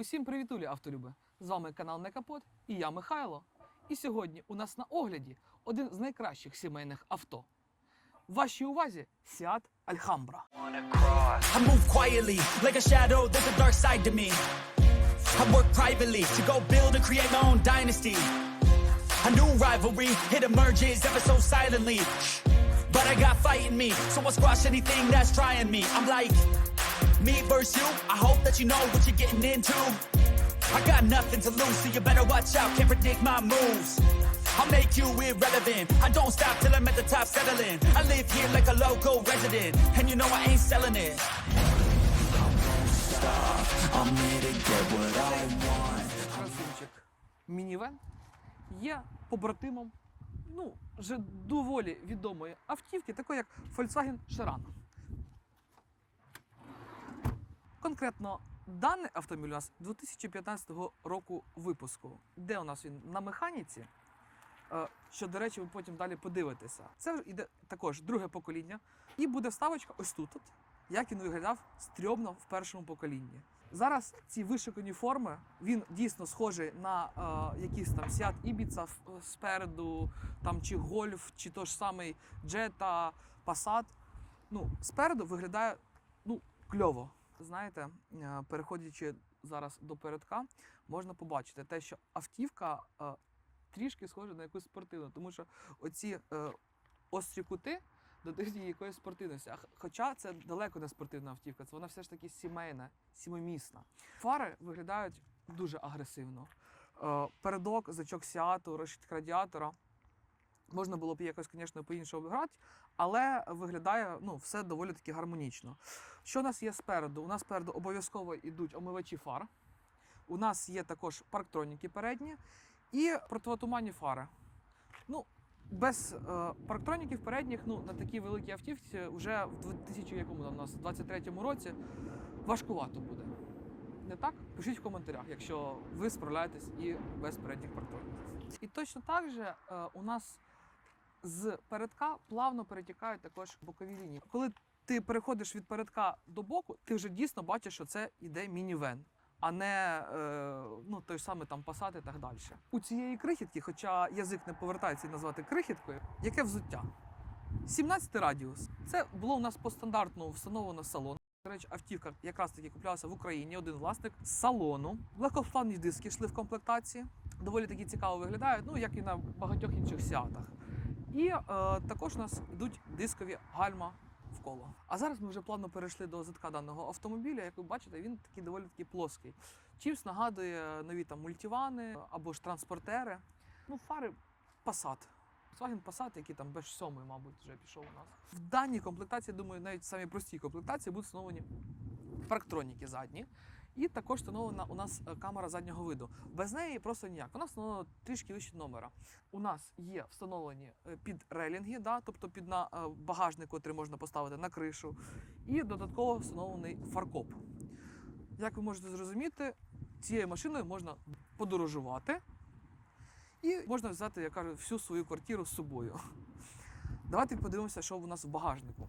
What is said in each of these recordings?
Усім привітулі, автолюби! З вами канал Не Капот і я Михайло. І сьогодні у нас на огляді один з найкращих сімейних авто. В вашій увазі Seat Alhambra. I a. I new rivalry, it emerges ever so silently. But I got fight in me, so I'll squash anything that's trying me. I'm like, me versus you, I hope that you know what you're getting into. I got nothing to lose, so you better watch out, can't predict my moves. I'll make you irrelevant. I don't stop till I'm at the top settling. I live here like a local resident, and you know I ain't selling it. I'm here to get what I want. Красунчик мінівен є побратимом ну, вже доволі відомої автівки, такої як Volkswagen Charan. Конкретно даний автомобіль у нас 2015 року випуску. Де у нас він на механіці? Е, Що, до речі, ви потім далі подивитеся. Це вже йде також друге покоління. І буде вставочка ось тут, от, як він виглядав стрьомно в першому поколінні. Зараз ці вишикані форми, він дійсно схожий на е, якийсь там Seat Ibiza в- спереду, там чи Golf, чи то ж самий Jetta, Passat. Ну, спереду виглядає ну, кльово. Знаєте, е, переходячи зараз до передка, можна побачити те, що автівка е, трішки схожа на якусь спортивну, тому що оці е, острі кути додають їй якоїсь спортивності. Хоча це далеко не спортивна автівка, це вона все ж таки сімейна, сімимісна. Фари виглядають дуже агресивно. Передок, зачок сіату, решітка радіатора. Можна було б якось, звісно, по-іншому грати, але виглядає ну, все доволі таки гармонічно. Що у нас є спереду? У нас спереду обов'язково йдуть омивачі фар. У нас є також парктроніки передні і противотуманні фари. Ну, без е, парктроніків передніх ну, на такій великій автівці вже в 2000 якому там у нас 23-му році важкувато буде. Не так? Пишіть в коментарях, якщо ви справляєтесь і без передніх парктроніків. І точно так же е, у нас з передка плавно перетікають також бокові лінії. Коли ти переходиш від передка до боку, ти вже дійсно бачиш, що це іде мінівен, а не е, ну, той самий там Passat і так далі. У цієї крихітки, хоча язик не повертається її назвати крихіткою, яке взуття? 17 радіус. Це було у нас по стандартну встановлено салон. До речі, автівка якраз таки куплялася в Україні. Один власник з салону. Легкоплавні диски йшли в комплектації. Доволі таки цікаво виглядають, ну як і на багатьох інших сіатах. І е, також у нас йдуть дискові гальма в коло. А зараз ми вже плавно перейшли до задка даного автомобіля. Як ви бачите, він такий доволі таки плоский. Чимсь нагадує нові там мультивани або ж транспортери. Ну, фари Passat. Volkswagen Passat, який там без 7 мабуть, вже пішов у нас. В даній комплектації, думаю, навіть в самій простій комплектації будуть встановлені парктроніки задні. І також встановлена у нас е, камера заднього виду. Без неї просто ніяк. Вона встановлена трішки вище номера. У нас є встановлені е, під релінги, да, тобто під на е, багажник, який можна поставити на кришу, і додатково встановлений фаркоп. Як ви можете зрозуміти, цією машиною можна подорожувати і можна взяти, я кажу, всю свою квартиру з собою. Давайте подивимося, що у нас в багажнику.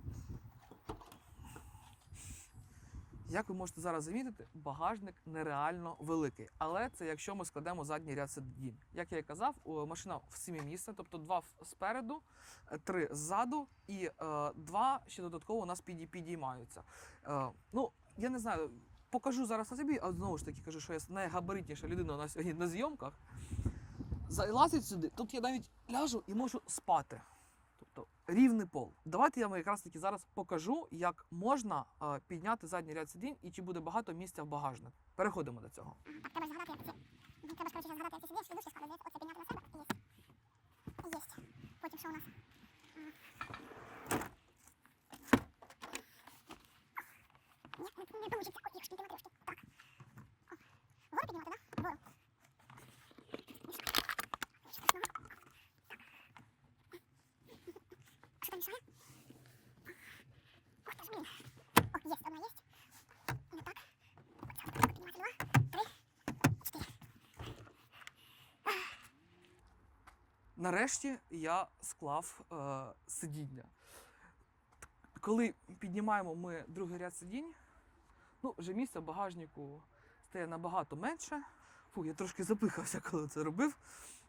Як ви можете зараз замітити, багажник нереально великий. Але це якщо ми складемо задній ряд сидінь. Як я і казав, машина в сімимісна, тобто два спереду, е, три ззаду і е, два ще додатково у нас піді, підіймаються. Е, ну, я не знаю, покажу зараз на собі, а знову ж таки кажу, що я найгабаритніша людина на сьогодні на зйомках. Залазить сюди, тут я навіть ляжу і можу спати. Рівний пол. Давайте я вам якраз таки зараз покажу, як можна підняти задній ряд сидінь і чи буде багато місця в багажнику. Переходимо до цього. Так, треба згадати, як. Ну, Треба ж, згадати, як це сидиш, і дужки складається. Оце підняти на себе. Єсть. Єсть. Потім що у нас? Ні, не, получиться. Ой, трошки, піднімати трошки. Так. О. Вгору піднімати, да? Вгору. Ніж. Ніж, ось ногу. Так. А що там мішає? Ох, ти ж, блін. О, єсть, одна єсть. І не так. Піднімати два, три, чотири. Нарешті я склав е, сидіння. Коли піднімаємо ми другий ряд сидінь, ну, вже місця в багажнику стає набагато менше. Фу, я трошки запихався, коли це робив.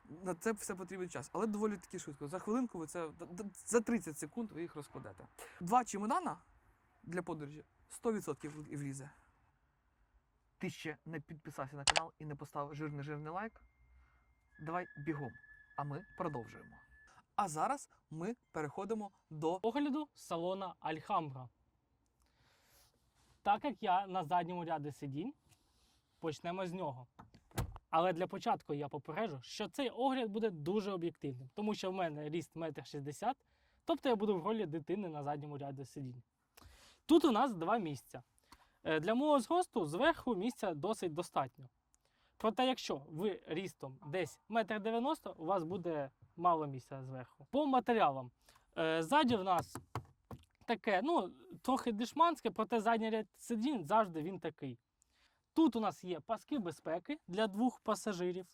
На це все потрібен час, але доволі таки швидко. За хвилинку ви це за 30 секунд ви їх розкладете. Два чемодана для подорожі 100% в- влізе. Ти ще не підписався на канал і не поставив жирний жирний лайк. Давай бігом. А ми продовжуємо. А зараз ми переходимо до огляду салона Альхамбра. Так як я на задньому ряді сидінь, почнемо з нього. Але для початку я попереджу, що цей огляд буде дуже об'єктивним, тому що в мене ріст 1,60 м, тобто я буду в ролі дитини на задньому ряді сидінь. Тут у нас два місця. Е, Для мого зросту зверху місця досить достатньо. Проте, якщо ви рістом десь 1,90 м, у вас буде мало місця зверху. По матеріалам. Е, Ззаді в нас таке, ну, трохи дешманське, проте задній ряд сидінь завжди він такий. Тут у нас є паски безпеки для двох пасажирів.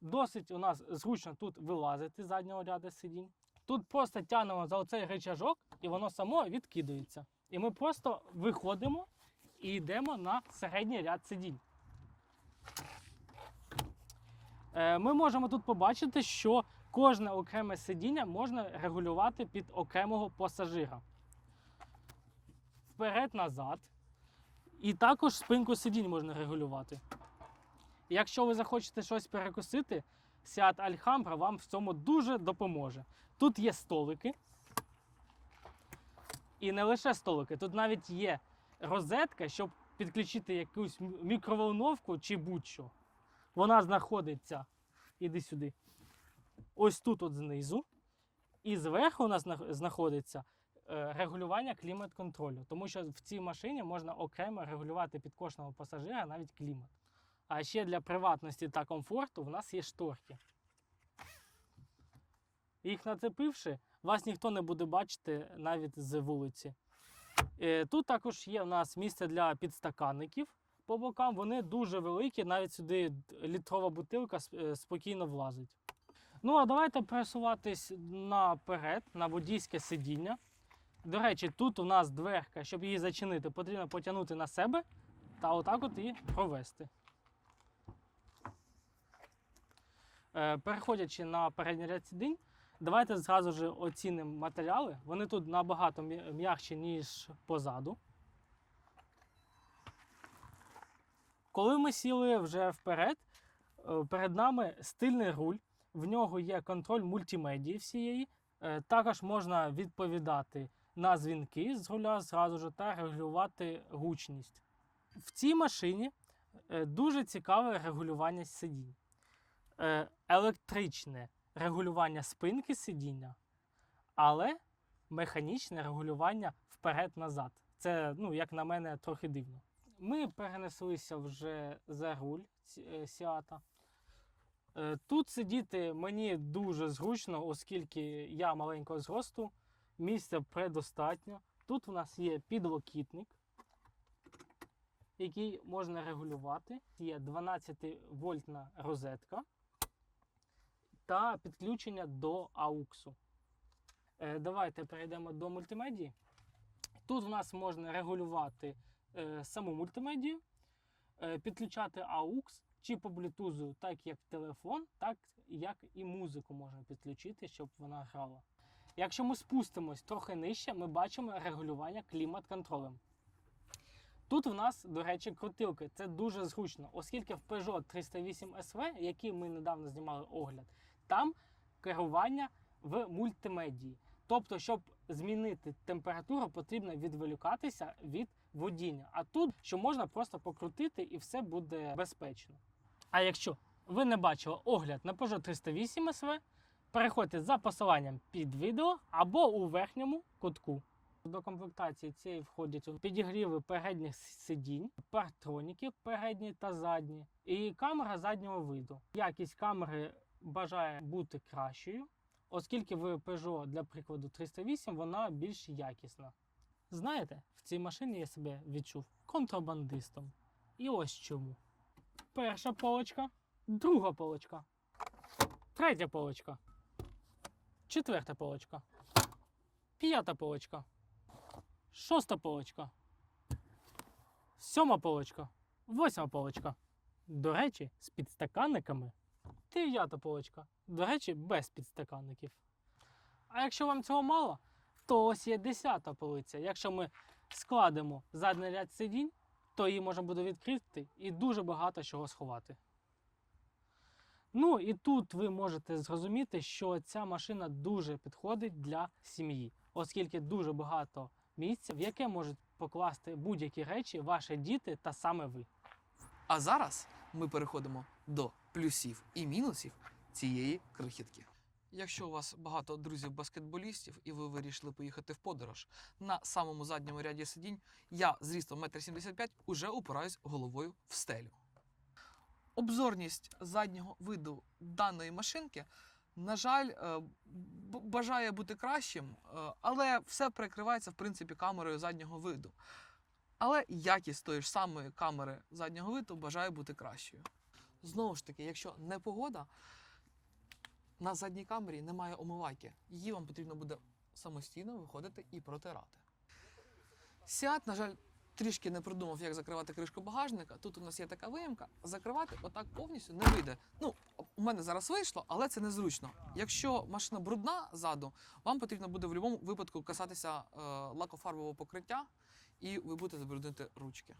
Досить у нас зручно тут вилазити з заднього ряду сидінь. Тут просто тягнемо за оцей рычажок, і воно само відкидується. І ми просто виходимо і йдемо на середній ряд сидінь. Е, Ми можемо тут побачити, що кожне окреме сидіння можна регулювати під окремого пасажира. Вперед-назад. І також спинку сидінь можна регулювати. Якщо ви захочете щось перекусити, Seat Alhambra вам в цьому дуже допоможе. Тут є столики. І не лише столики, тут навіть є розетка, щоб підключити якусь мікроволновку чи будь-що. Вона знаходиться, іди сюди, ось тут от знизу. І зверху у нас знаходиться е, регулювання клімат-контролю. Тому що в цій машині можна окремо регулювати під кожного пасажира навіть клімат. А ще для приватності та комфорту в нас є шторки. Їх нацепивши, вас ніхто не буде бачити навіть з вулиці. Е, Тут також є в нас місце для підстаканників по бокам. Вони дуже великі, навіть сюди літрова бутилка е, спокійно влазить. Ну а давайте пересуватись наперед, на водійське сидіння. До речі, тут у нас дверка, щоб її зачинити, потрібно потягнути на себе та отак от її провести. Е, Переходячи на передній ряд сидінь, давайте зразу ж оцінимо матеріали. Вони тут набагато м'якші, ніж позаду. Коли ми сіли вже вперед, е, перед нами стильний руль. В нього є контроль мультимедії всієї. Е, Також можна відповідати на дзвінки з руля зразу ж та регулювати гучність. В цій машині е, дуже цікаве регулювання сидінь. Електричне регулювання спинки сидіння, але механічне регулювання вперед-назад. Це, ну, як на мене, трохи дивно. Ми перенеслися вже за руль е, Сіата. Е, Тут сидіти мені дуже зручно, оскільки я маленького зросту, місця предостатньо. Тут у нас є підлокітник, який можна регулювати. Є 12 вольтна розетка та підключення до AUX. Е, Давайте перейдемо до мультимедії. Тут у нас можна регулювати саму мультимедію, е, підключати AUX чи по Bluetooth, так як телефон, так як і музику можна підключити, щоб вона грала. Якщо ми спустимось трохи нижче, ми бачимо регулювання клімат-контролем. Тут в нас, до речі, крутилки. Це дуже зручно, оскільки в Peugeot 308 SV, який ми недавно знімали огляд, там керування в мультимедії. Тобто, щоб змінити температуру, потрібно відволікатися від водіння. А тут що можна просто покрутити і все буде безпечно. А якщо ви не бачили огляд на Peugeot 308 SV, переходьте за посиланням під відео або у верхньому кутку. До комплектації цієї входять підігріви передніх сидінь, партроніки передні та задні, і камера заднього виду. Якість камери бажає бути кращою, оскільки в Peugeot, для прикладу 308, вона більш якісна. Знаєте, в цій машині я себе відчув контрабандистом. І ось чому. Перша полочка, друга полочка, третя полочка, четверта полочка, п'ята полочка, шоста полочка, сьома полочка, Восьма полочка. До речі, з підстаканниками. Дев'ята полочка. До речі, без підстаканників. А якщо вам цього мало, то ось є десята полиця. Якщо ми складемо задній ряд сидінь, то її можна буде відкрити і дуже багато чого сховати. Ну і тут ви можете зрозуміти, що ця машина дуже підходить для сім'ї, оскільки дуже багато місця, в яке можуть покласти будь-які речі ваші діти та саме ви. А зараз ми переходимо до плюсів і мінусів цієї крихітки. Якщо у вас багато друзів-баскетболістів і ви вирішили поїхати в подорож на самому задньому ряді сидінь, я зрістом 1,75 м уже упираюсь головою в стелю. Обзорність заднього виду даної машинки, на жаль, е, бажає бути кращим, е, але все перекривається в принципі камерою заднього виду. Але якість тої ж самої камери заднього виду бажає бути кращою. Знову ж таки, якщо не погода, на задній камері немає омивайки. Її вам потрібно буде самостійно виходити і протирати. Сіат, на жаль, трішки не придумав, як закривати кришку багажника. Тут у нас є така виїмка. Закривати отак повністю не вийде. Ну, у мене зараз вийшло, але це незручно. Якщо машина брудна ззаду, вам потрібно буде в будь-якому випадку касатися е, лакофарбового покриття, і ви будете забруднити ручки.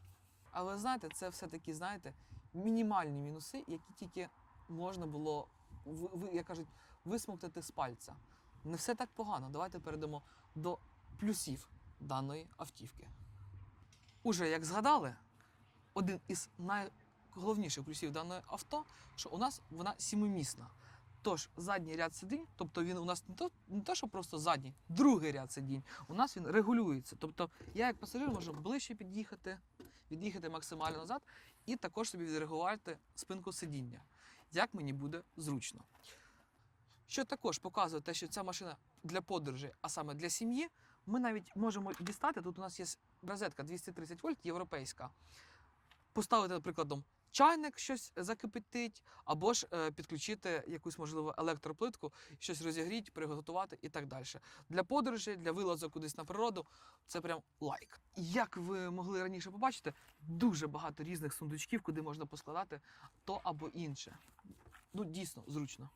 Але знаєте, це все-таки, знаєте, мінімальні мінуси, які тільки можна було, ви, як кажуть, висмоктати з пальця. Не все так погано. Давайте перейдемо до плюсів даної автівки. Уже як згадали, один із найголовніших плюсів даної авто, що у нас вона сімимісна. Тож задній ряд сидінь, тобто він у нас не то, не то, що просто задній, другий ряд сидінь, у нас він регулюється. Тобто я як пасажир можу ближче під'їхати, від'їхати максимально назад і також собі відрегулювати спинку сидіння, як мені буде зручно. Що також показує те, що ця машина для подорожі, а саме для сім'ї, ми навіть можемо дістати. Тут у нас є розетка 230 вольт європейська. Поставити, прикладом, чайник щось закипятить, або ж е, підключити якусь, можливо, електроплитку, щось розігріти, приготувати і так далі. Для подорожі, для вилазу кудись на природу це прям лайк. Як ви могли раніше побачити, дуже багато різних сундучків, куди можна поскладати то або інше. Ну, дійсно, зручно.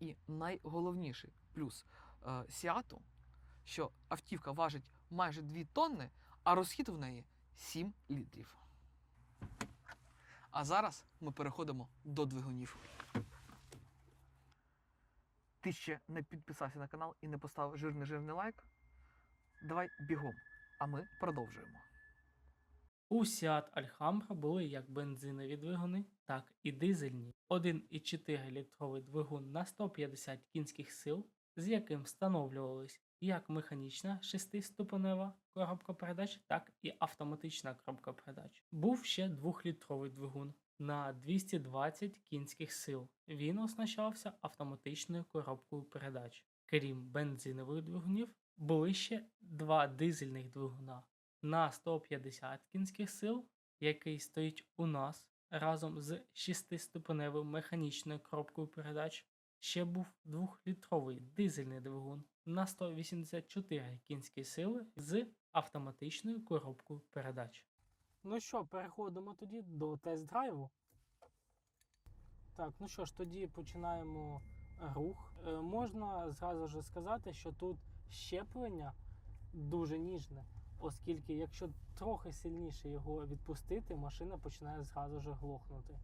І найголовніший плюс е, Сіату, що автівка важить майже 2 тонни, а розхід в неї 7 літрів. А зараз ми переходимо до двигунів. Ти ще не підписався на канал і не поставив жирний жирний лайк? Давай бігом, а ми продовжуємо. У Seat Alhambra були як бензинові двигуни, так і дизельні. 1,4 літровий двигун на 150 кінських сил, з яким встановлювались як механічна шестиступенева коробка передач, так і автоматична коробка передач. Був ще 2-літровий двигун на 220 кінських сил. Він оснащався автоматичною коробкою передач. Крім бензинових двигунів, були ще два дизельних двигуна на 150 кінських сил, який стоїть у нас разом з 6-ступеневою механічною коробкою передач. Ще був 2-літровий дизельний двигун на 184 кінські сили з автоматичною коробкою передач. Ну що, переходимо тоді до тест-драйву. Так, ну що ж, тоді починаємо рух. Е, можна зразу ж сказати, що тут щеплення дуже ніжне, оскільки якщо трохи сильніше його відпустити, машина починає зразу ж глохнути.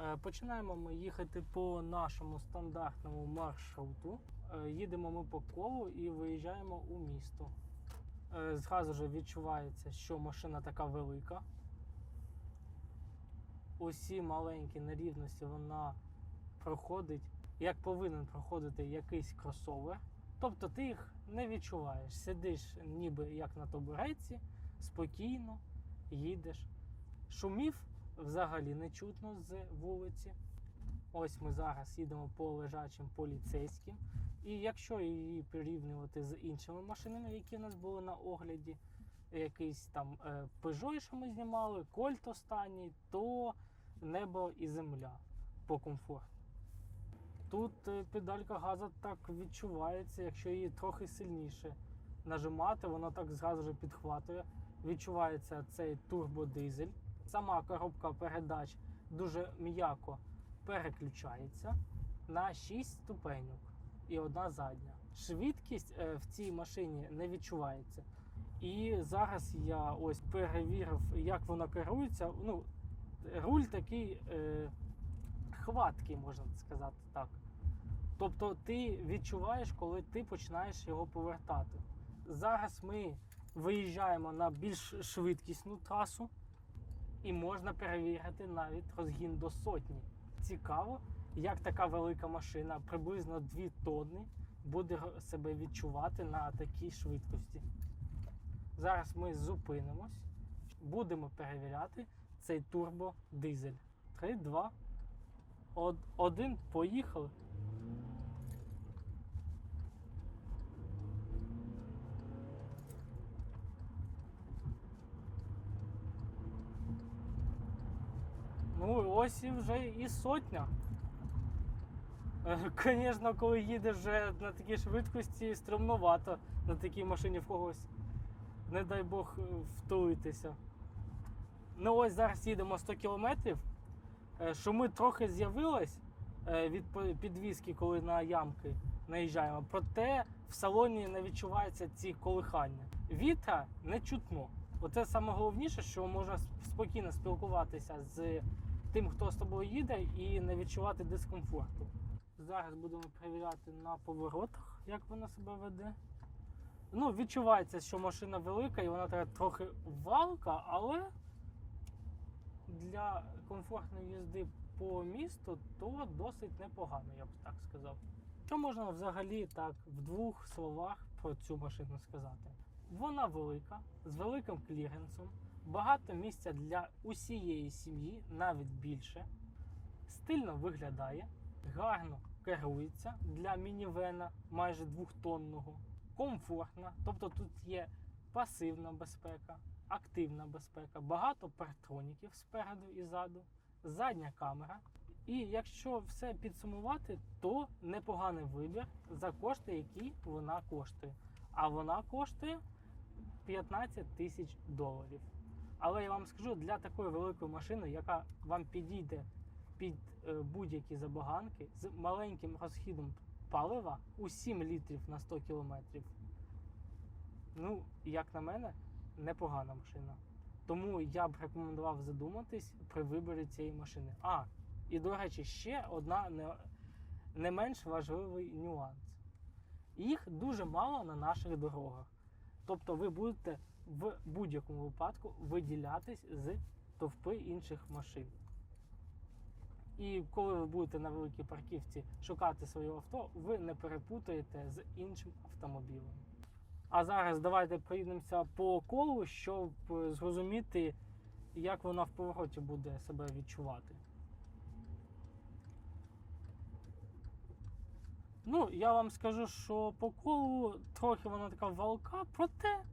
Е, Починаємо ми їхати по нашому стандартному маршруту. Е, Їдемо ми по колу і виїжджаємо у місто. Е, Зразу ж відчувається, що машина така велика. Усі маленькі нерівності вона проходить, як повинен проходити якийсь кросовер. Тобто ти їх не відчуваєш. Сидиш ніби як на табуреці, спокійно їдеш. Шумів взагалі не чутно з вулиці. Ось ми зараз їдемо по лежачим поліцейським. І якщо її порівнювати з іншими машинами, які в нас були на огляді, якийсь там е, Peugeot, що ми знімали, Кольт останній, то небо і земля по комфорту. Тут е, педалька газу так відчувається, якщо її трохи сильніше нажимати, вона так зразу ж підхватує. Відчувається цей турбодизель Сама коробка передач дуже м'яко переключається на 6 ступеньок і одна задня. Швидкість е, в цій машині не відчувається. І зараз я ось перевірив, як вона керується. Ну, руль такий е, хваткий, можна сказати так. Тобто ти відчуваєш, коли ти починаєш його повертати. Зараз ми виїжджаємо на більш швидкісну трасу і можна перевірити навіть розгін до сотні. Цікаво, як така велика машина, приблизно 2 тонни, буде себе відчувати на такій швидкості. Зараз ми зупинимось, будемо перевіряти цей турбодизель. 3, 2, 1, поїхали. Ну, ось і вже і сотня. Звісно, коли їдеш вже на такій швидкості, стрімновато на такій машині в когось, не дай Бог, е, втулитися. Ну ось зараз їдемо 100 кілометрів. Е, Шуми трохи з'явилось е, від підвіски, коли на ямки наїжджаємо. Проте в салоні не відчуваються ці колихання. Вітра не чутно. Оце саме головніше, що можна спокійно спілкуватися з тим, хто з тобою їде, і не відчувати дискомфорту. Зараз будемо перевіряти на поворотах, як вона себе веде. Ну, відчувається, що машина велика і вона така трохи валка, але для комфортної їзди по місту то досить непогано, я б так сказав. Що можна взагалі так в двох словах про цю машину сказати? Вона велика, з великим кліренсом, багато місця для усієї сім'ї, навіть більше, стильно виглядає, гарно керується для мінівена майже двохтонного, комфортна, тобто тут є пасивна безпека, активна безпека, багато партроніків спереду і ззаду, задня камера. І якщо все підсумувати, то непоганий вибір за кошти, які вона коштує. А вона коштує 15 тисяч доларів. Але я вам скажу, для такої великої машини, яка вам підійде під е, будь-які забаганки з маленьким розхідом палива у 7 літрів на 100 кілометрів, ну, як на мене, непогана машина. Тому я б рекомендував задуматись при виборі цієї машини. А, і до речі, ще одна не, не менш важливий нюанс. Їх дуже мало на наших дорогах. Тобто ви будете в будь-якому випадку виділятись з товпи інших машин. І коли ви будете на великій парківці шукати своє авто, ви не перепутаєте з іншим автомобілем. А зараз давайте проїдемося по колу, щоб зрозуміти, як вона в повороті буде себе відчувати. Ну, я вам скажу, що по колу трохи вона така валка, проте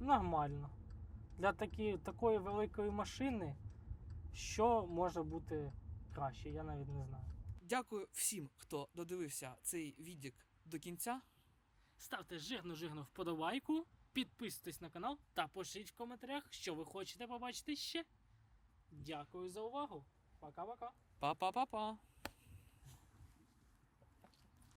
нормально. Для такі, такої великої машини, що може бути краще, я навіть не знаю. Дякую всім, хто додивився цей відік до кінця. Ставте жирну-жирну вподобайку, підписуйтесь на канал та пишіть в коментарях, що ви хочете побачити ще. Дякую за увагу. Пока-пока. Па-па-па-па.